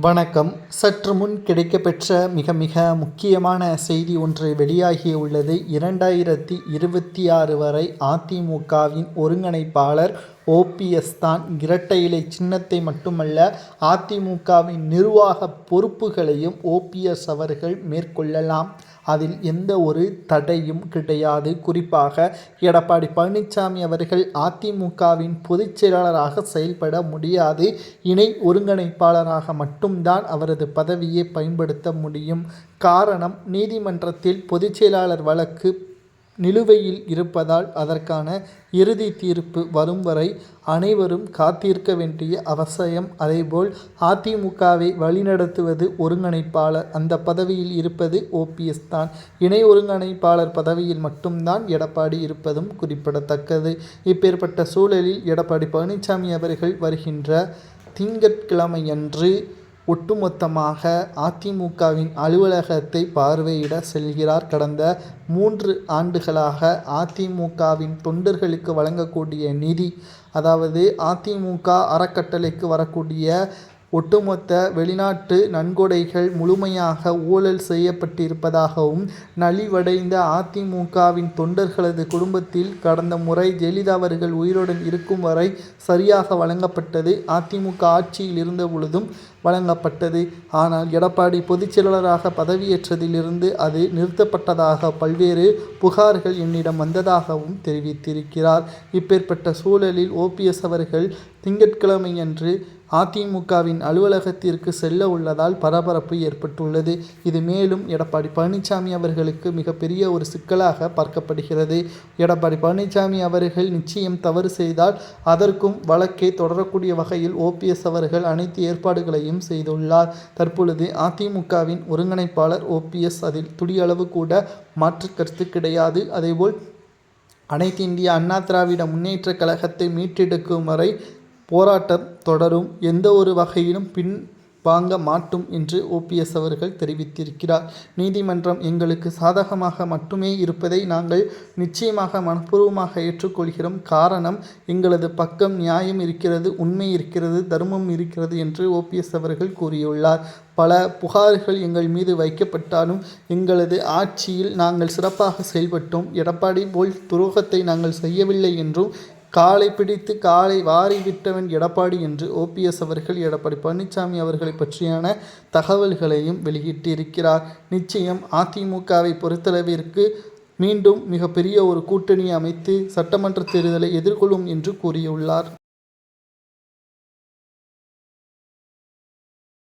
வணக்கம். சற்று முன் கிடைக்கப்பெற்ற மிக மிக முக்கியமான செய்தி ஒன்று வெளியாகி உள்ளது. இரண்டாயிரத்தி இருபத்தி ஆறு வரை அதிமுகவின் ஒருங்கிணைப்பாளர் ஓபிஎஸ் தான் இரட்டை இலை சின்னத்தை மட்டுமல்ல அதிமுகவின் நிர்வாக பொறுப்புகளையும் ஓபிஎஸ் அவர்கள் மேற்கொள்ளலாம். அதில் எந்த ஒரு தடையும் கிடையாது. குறிப்பாக எடப்பாடி பழனிசாமி அவர்கள் அதிமுகவின் பொதுச் செயலாளராக செயல்பட முடியாது. இணை ஒருங்கிணைப்பாளராக மட்டும்தான் அவரது பதவியை பயன்படுத்த முடியும். காரணம் நீதிமன்றத்தில் பொதுச் செயலாளர் வழக்கு நிலுவையில் இருப்பதால் அதற்கான இறுதி தீர்ப்பு வரும் வரை அனைவரும் காத்திருக்க வேண்டிய அவசியம். அதேபோல் அதிமுகவை வழிநடத்துவது ஒருங்கிணைப்பாளர் அந்த பதவியில் இருப்பது ஓபிஎஸ் தான். இணை ஒருங்கிணைப்பாளர் பதவியில் மட்டும்தான் எடப்பாடி இருப்பதும் குறிப்பிடத்தக்கது. இப்பேற்பட்ட சூழலில் எடப்பாடி பழனிசாமி அவர்கள் வருகின்ற திங்கட்கிழமையன்று ஒட்டுமொத்தமாக அதிமுகவின் அலுவலகத்தை பார்வையிட செல்கிறார். கடந்த மூன்று ஆண்டுகளாக அதிமுகவின் தொண்டர்களுக்கு வழங்கக்கூடிய நிதி அதாவது அதிமுக அறக்கட்டளைக்கு வரக்கூடிய ஒட்டுமொத்த வெளிநாட்டு நன்கொடைகள் முழுமையாக ஊழல் செய்யப்பட்டிருப்பதாகவும் நலிவடைந்த அதிமுகவின் தொண்டர்களது குடும்பத்தில் கடந்த முறை ஜெயலலிதா அவர்கள் உயிருடன் இருக்கும் வரை சரியாக வழங்கப்பட்டது அதிமுக ஆட்சியில் இருந்த பொழுதும் வழங்கப்பட்டது. ஆனால் எடப்பாடி பொதுச்செயலாளராக பதவியேற்றதிலிருந்து அது நிறுத்தப்பட்டதாக பல்வேறு புகார்கள் என்னிடம் வந்ததாகவும் தெரிவித்திருக்கிறார். இப்பேற்பட்ட சூழலில் ஓபிஎஸ் அவர்கள் திங்கட்கிழமையன்று அதிமுகவின் அலுவலகத்திற்கு செல்ல உள்ளதால் பரபரப்பு ஏற்பட்டுள்ளது. இது மேலும் எடப்பாடி பழனிசாமி அவர்களுக்கு மிகப்பெரிய ஒரு சிக்கலாக பார்க்கப்படுகிறது. எடப்பாடி பழனிசாமி அவர்கள் நிச்சயம் தவறு செய்தால் அதற்கும் வழக்கை தொடரக்கூடிய வகையில் ஓபிஎஸ் அவர்கள் அனைத்து ஏற்பாடுகளையும் செய்துள்ளார். தற்பொழுது அதிமுகவின் ஒருங்கிணைப்பாளர் ஓபிஎஸ் அதில் துடியளவு கூட மாற்று கருத்து கிடையாது. அதேபோல் அனைத்து இந்திய அண்ணா திராவிட முன்னேற்ற கழகத்தை மீட்டெடுக்கும் வரை போராட்டம் தொடரும். எந்த ஒரு வகையிலும் பின் வாங்க மாட்டோம் என்று ஓபிஎஸ் அவர்கள் தெரிவித்திருக்கிறார். நீதிமன்றம் எங்களுக்கு சாதகமாக மட்டுமே இருப்பதை நாங்கள் நிச்சயமாக மனப்பூர்வமாக ஏற்றுக்கொள்கிறோம். காரணம் எங்களது பக்கம் நியாயம் இருக்கிறது உண்மை இருக்கிறது தர்மம் இருக்கிறது என்று ஓபிஎஸ் அவர்கள் கூறியுள்ளார். பல புகார்கள் எங்கள் மீது வைக்கப்பட்டாலும் எங்களது ஆட்சியில் நாங்கள் சிறப்பாக செயல்பட்டோம். எடப்பாடி போல் துரோகத்தை நாங்கள் செய்யவில்லை என்றும் காலை பிடித்து காலை வாரி விட்டவன் எடப்பாடி என்று ஓபிஎஸ் அவர்கள் எடப்பாடி பழனிசாமி அவர்களை பற்றியான தகவல்களையும் வெளியிட்டிருக்கிறார். நிச்சயம் அதிமுகவை பொறுத்தளவிற்கு மீண்டும் மிகப்பெரிய ஒரு கூட்டணி அமைத்து சட்டமன்ற தேர்தலை எதிர்கொள்ளும் என்று கூறியுள்ளார்.